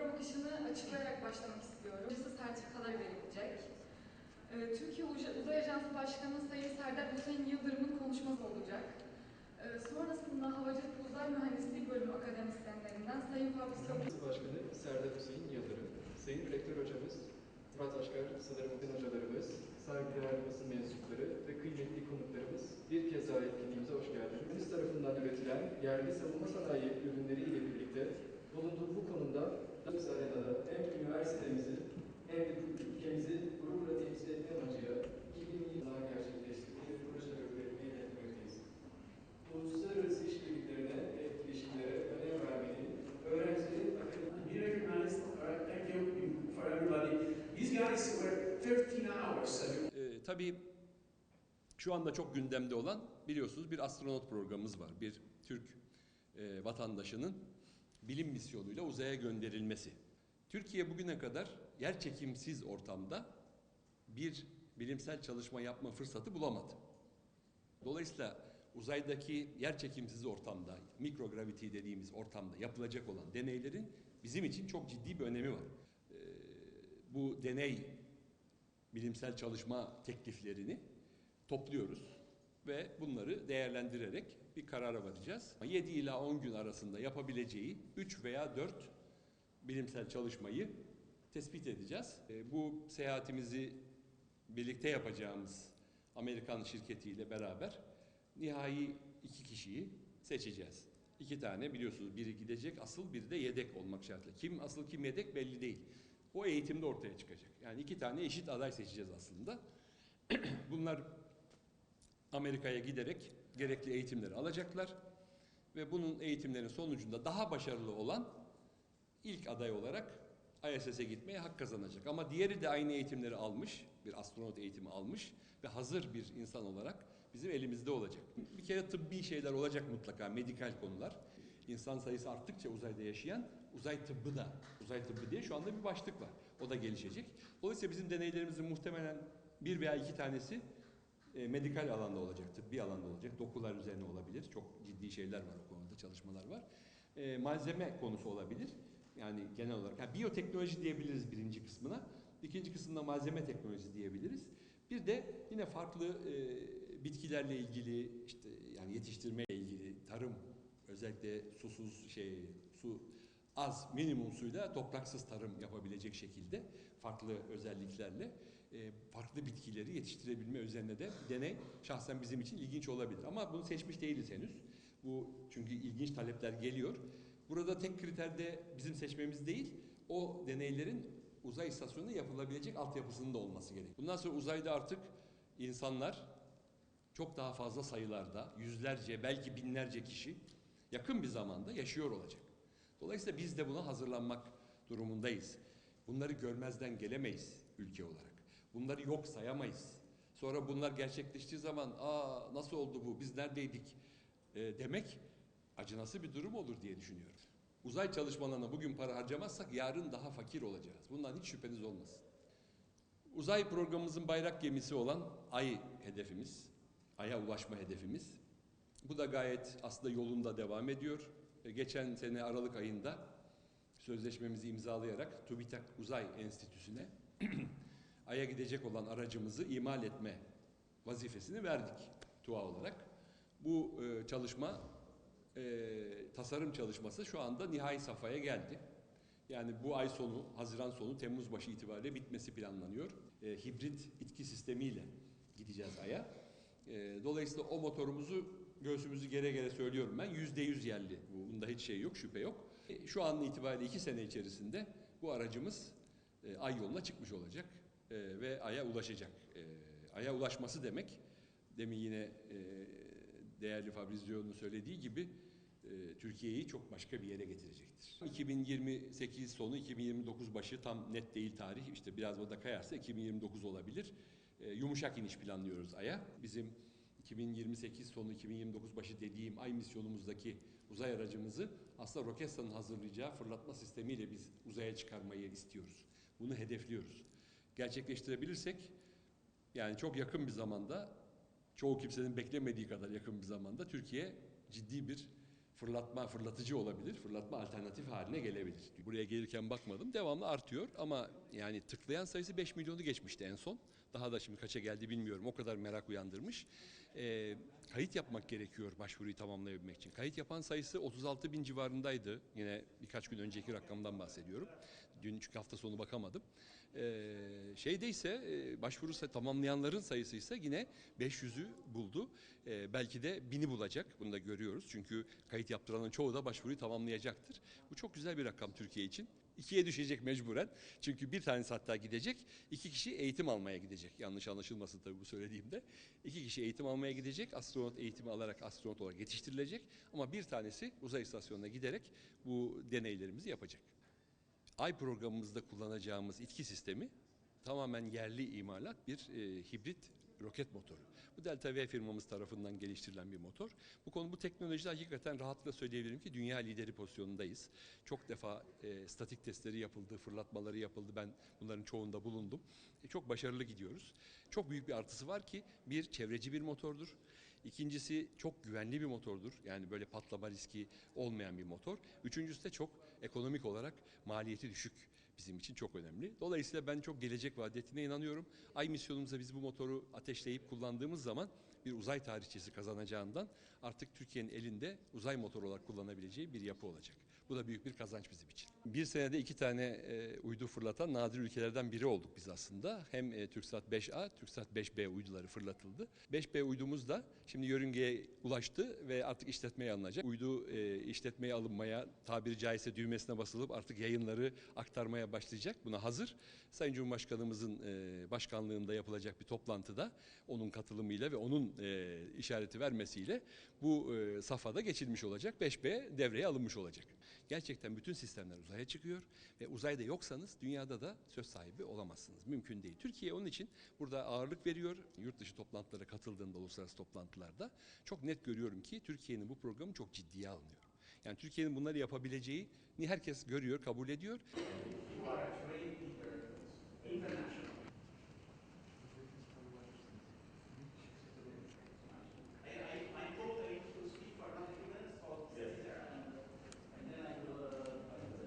program akışını açıklayarak başlamak istiyorum. Size sertifikalar verilecek. Ee, Türkiye Uza- Uzay Ajansı Başkanı Sayın Serdar Hüseyin Yıldırım'ın konuşması olacak. Ee, Sonrasında Havacılık Uzay Mühendisliği Bölümü akademisyenlerinden Sayın Üniversitesi Başkanı Serdar Hüseyin Yıldırım, Sayın Rektör Hocamız, Murat Aşkar, Sınırım Din Hocalarımız, saygıdeğer basın mensupları ve kıymetli konuklarımız bir kez daha etkinliğimize hoş geldiniz. Biz tarafından üretilen yerli savunma sanayi ürünleri ile birlikte bulunduğu bu konuda Deniz Arena'da hem üniversitemizi hem de ülkemizi gururla temsil etme amacıyla 2020 yılında gerçekleştirdiği bir proje öğretmeyi iletmekteyiz. Uluslararası işbirliklerine ve etkileşimlere önem vermenin, öğrencilerin akademik Be recognized. All right, thank you for everybody. These guys were 13 hours. Ee, tabii şu anda çok gündemde olan biliyorsunuz bir astronot programımız var. Bir Türk e, vatandaşının bilim misyonuyla uzaya gönderilmesi. Türkiye bugüne kadar yerçekimsiz ortamda bir bilimsel çalışma yapma fırsatı bulamadı. Dolayısıyla uzaydaki yerçekimsiz ortamda, mikrogravity dediğimiz ortamda yapılacak olan deneylerin bizim için çok ciddi bir önemi var. Ee, bu deney bilimsel çalışma tekliflerini topluyoruz ve bunları değerlendirerek bir karara varacağız. 7 ila 10 gün arasında yapabileceği 3 veya 4 bilimsel çalışmayı tespit edeceğiz. E, Bu seyahatimizi birlikte yapacağımız Amerikan şirketiyle beraber nihai iki kişiyi seçeceğiz. İki tane biliyorsunuz biri gidecek asıl biri de yedek olmak şartıyla. Kim asıl kim yedek belli değil. O eğitimde ortaya çıkacak. Yani iki tane eşit aday seçeceğiz aslında. Bunlar Amerika'ya giderek gerekli eğitimleri alacaklar ve bunun eğitimlerinin sonucunda daha başarılı olan ilk aday olarak ISS'e gitmeye hak kazanacak. Ama diğeri de aynı eğitimleri almış, bir astronot eğitimi almış ve hazır bir insan olarak bizim elimizde olacak. Bir kere tıbbi şeyler olacak mutlaka, medikal konular. İnsan sayısı arttıkça uzayda yaşayan uzay tıbbı da, uzay tıbbı diye şu anda bir başlık var. O da gelişecek. Dolayısıyla bizim deneylerimizin muhtemelen bir veya iki tanesi e, medikal alanda olacak, tıbbi alanda olacak, dokular üzerine olabilir. Çok ciddi şeyler var o konuda, çalışmalar var. E, malzeme konusu olabilir. Yani genel olarak. Yani biyoteknoloji diyebiliriz birinci kısmına. İkinci kısmında malzeme teknolojisi diyebiliriz. Bir de yine farklı e, bitkilerle ilgili, işte yani yetiştirme ilgili, tarım, özellikle susuz şey, su az minimum suyla topraksız tarım yapabilecek şekilde farklı özelliklerle e, farklı bitkileri yetiştirebilme üzerine de deney şahsen bizim için ilginç olabilir. Ama bunu seçmiş değiliz henüz. Bu çünkü ilginç talepler geliyor. Burada tek kriter de bizim seçmemiz değil, o deneylerin uzay istasyonunda yapılabilecek altyapısının da olması gerek. Bundan sonra uzayda artık insanlar çok daha fazla sayılarda, yüzlerce belki binlerce kişi yakın bir zamanda yaşıyor olacak. Dolayısıyla biz de buna hazırlanmak durumundayız. Bunları görmezden gelemeyiz ülke olarak. Bunları yok sayamayız. Sonra bunlar gerçekleştiği zaman aa nasıl oldu bu biz neredeydik e, demek acınası bir durum olur diye düşünüyorum. Uzay çalışmalarına bugün para harcamazsak yarın daha fakir olacağız. Bundan hiç şüpheniz olmasın. Uzay programımızın bayrak gemisi olan Ay hedefimiz, Ay'a ulaşma hedefimiz. Bu da gayet aslında yolunda devam ediyor. E, Geçen sene Aralık ayında sözleşmemizi imzalayarak TÜBİTAK Uzay Enstitüsü'ne Ay'a gidecek olan aracımızı imal etme vazifesini verdik TUA olarak. Bu e, çalışma, e, tasarım çalışması şu anda nihai safhaya geldi. Yani bu ay sonu, Haziran sonu, Temmuz başı itibariyle bitmesi planlanıyor. E, hibrit itki sistemiyle gideceğiz Ay'a. E, dolayısıyla o motorumuzu göğsümüzü gere gere söylüyorum ben. Yüzde yüz yerli. Bunda hiç şey yok, şüphe yok. E, şu an itibariyle iki sene içerisinde bu aracımız e, ay yoluna çıkmış olacak e, ve Ay'a ulaşacak. Ay'a ulaşması demek, demin yine değerli Fabrizio'nun söylediği gibi Türkiye'yi çok başka bir yere getirecektir. 2028 sonu, 2029 başı tam net değil tarih. İşte biraz burada kayarsa 2029 olabilir. Yumuşak iniş planlıyoruz Ay'a. Bizim 2028 sonu 2029 başı dediğim ay misyonumuzdaki uzay aracımızı aslında Roketsan'ın hazırlayacağı fırlatma sistemiyle biz uzaya çıkarmayı istiyoruz. Bunu hedefliyoruz. Gerçekleştirebilirsek yani çok yakın bir zamanda çoğu kimsenin beklemediği kadar yakın bir zamanda Türkiye ciddi bir fırlatma, fırlatıcı olabilir, fırlatma alternatif haline gelebilir. Buraya gelirken bakmadım, devamlı artıyor ama yani tıklayan sayısı 5 milyonu geçmişti en son. Daha da şimdi kaça geldi bilmiyorum, o kadar merak uyandırmış. Ee, kayıt yapmak gerekiyor başvuruyu tamamlayabilmek için. Kayıt yapan sayısı 36 bin civarındaydı, yine birkaç gün önceki rakamdan bahsediyorum. Dün çünkü hafta sonu bakamadım. Ee, şeyde ise e, başvuru tamamlayanların sayısı ise yine 500'ü buldu. Ee, belki de 1000'i bulacak. Bunu da görüyoruz. Çünkü kayıt yaptıranın çoğu da başvuruyu tamamlayacaktır. Bu çok güzel bir rakam Türkiye için. İkiye düşecek mecburen. Çünkü bir tanesi hatta gidecek. iki kişi eğitim almaya gidecek. Yanlış anlaşılmasın tabii bu söylediğimde. İki kişi eğitim almaya gidecek. Astronot eğitimi alarak astronot olarak yetiştirilecek. Ama bir tanesi uzay istasyonuna giderek bu deneylerimizi yapacak. Ay programımızda kullanacağımız itki sistemi tamamen yerli imalat bir e, hibrit roket motoru. Bu Delta V firmamız tarafından geliştirilen bir motor. Bu konu bu teknolojide hakikaten rahatlıkla söyleyebilirim ki dünya lideri pozisyonundayız. Çok defa e, statik testleri yapıldı, fırlatmaları yapıldı. Ben bunların çoğunda bulundum. E, çok başarılı gidiyoruz. Çok büyük bir artısı var ki bir çevreci bir motordur. İkincisi çok güvenli bir motordur. Yani böyle patlama riski olmayan bir motor. Üçüncüsü de çok ekonomik olarak maliyeti düşük bizim için çok önemli. Dolayısıyla ben çok gelecek vaat ettiğine inanıyorum. Ay misyonumuza biz bu motoru ateşleyip kullandığımız zaman bir uzay tarihçesi kazanacağından artık Türkiye'nin elinde uzay motoru olarak kullanabileceği bir yapı olacak. Bu da büyük bir kazanç bizim için. Bir senede iki tane e, uydu fırlatan nadir ülkelerden biri olduk biz aslında. Hem e, TürkSat 5A, TürkSat 5B uyduları fırlatıldı. 5B uydumuz da şimdi yörüngeye ulaştı ve artık işletmeye alınacak. Uydu e, işletmeye alınmaya, tabiri caizse düğmesine basılıp artık yayınları aktarmaya başlayacak. Buna hazır. Sayın Cumhurbaşkanımızın e, başkanlığında yapılacak bir toplantıda onun katılımıyla ve onun e, işareti vermesiyle bu e, safhada geçilmiş olacak. 5B devreye alınmış olacak. Gerçekten bütün sistemler uzaya çıkıyor ve uzayda yoksanız dünyada da söz sahibi olamazsınız. Mümkün değil. Türkiye onun için burada ağırlık veriyor. Yurt dışı toplantılara katıldığında uluslararası toplantılarda çok net görüyorum ki Türkiye'nin bu programı çok ciddiye alınıyor. Yani Türkiye'nin bunları yapabileceğini herkes görüyor, kabul ediyor.